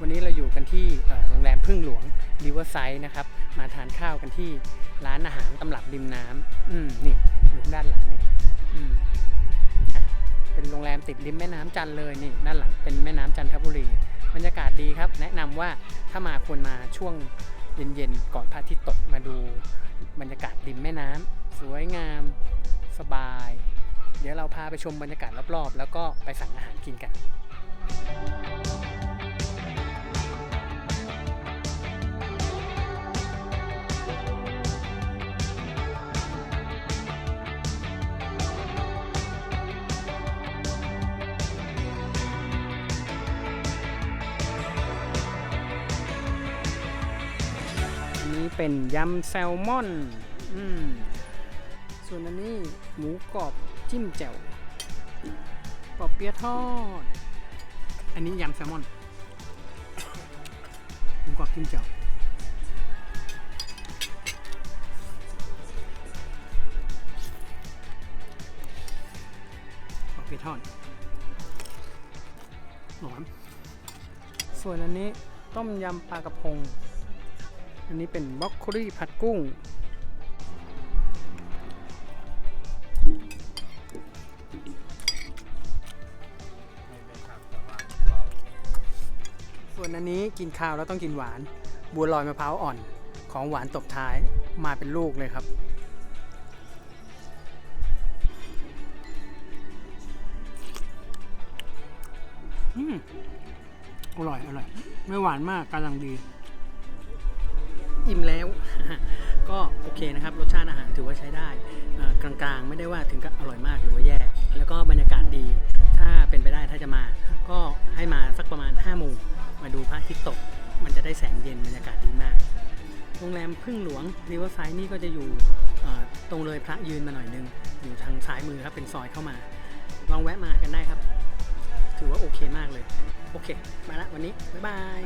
วันนี้เราอยู่กันที่โรงแรมพึ่งหลวงริเวอร์ไซด์นะครับ มาทานข้าวกันที่ร้านอาหารตำรับริมน้ำอืมนี่อยู่ด้านหลังนี่อืมเป็นโรงแรมติดริมแม่น้ำจันเลยนี่ด้านหลังเป็นแม่น้ำจันทบุรีบรรยากาศดีครับ แนะนำว่าถ้ามาควรมาช่วงเย็นๆก่อนพระอาทิตย์ตกมาดูบรรยากาศริมแม่น้ำสวยงามสบาย เดี๋ยวเราพาไปชมบรรยากาศรอบๆ แล้วก็ไปสั่งอาหารกินกัน นนี้เป็นยำแซลมอน อืม ส่วนอันนี้หมูกรอบจิ้มแจ่วปอบเปี๊ยะทอด อันนี้ยำแซลมอน หมูกรอบจิ้มแจ่วปอบเปี๊ยะทอดหอมส่วนอันนี้ต้มยำปลากระพง อันนี้เป็นบรอกโคลี่ผัดกุ้ง ส่วนอันนี้กินข้าวแล้วต้องกินหวาน บัวลอยมะพร้าวอ่อนของหวานตบท้ายมาเป็นลูกเลยครับอืมอร่อย อร่อย ไม่หวานมากกำลังดี อิ่มแล้ว ก็โอเคนะครับ รสชาติอาหารถือว่าใช้ได้กลางๆ ไม่ได้ว่าถึงกับอร่อยมากหรือว่าแย่ แล้วก็บรรยากาศดี ถ้าเป็นไปได้ถ้าจะมา ก็ให้มาสักประมาณ5โมงมาดูพระอาทิตย์ตก มันจะได้แสงเย็นบรรยากาศดีมาก โรงแรมพึ่งหลวงริเวอร์ไซด์นี่ก็จะอยู่ตรงเลยพระยืนมาหน่อยนึง อยู่ทางซ้ายมือครับเป็นซอยเข้ามา ลองแวะมากันได้ครับ ถือว่าโอเคมากเลย โอเค มาละวันนี้ บ๊ายบาย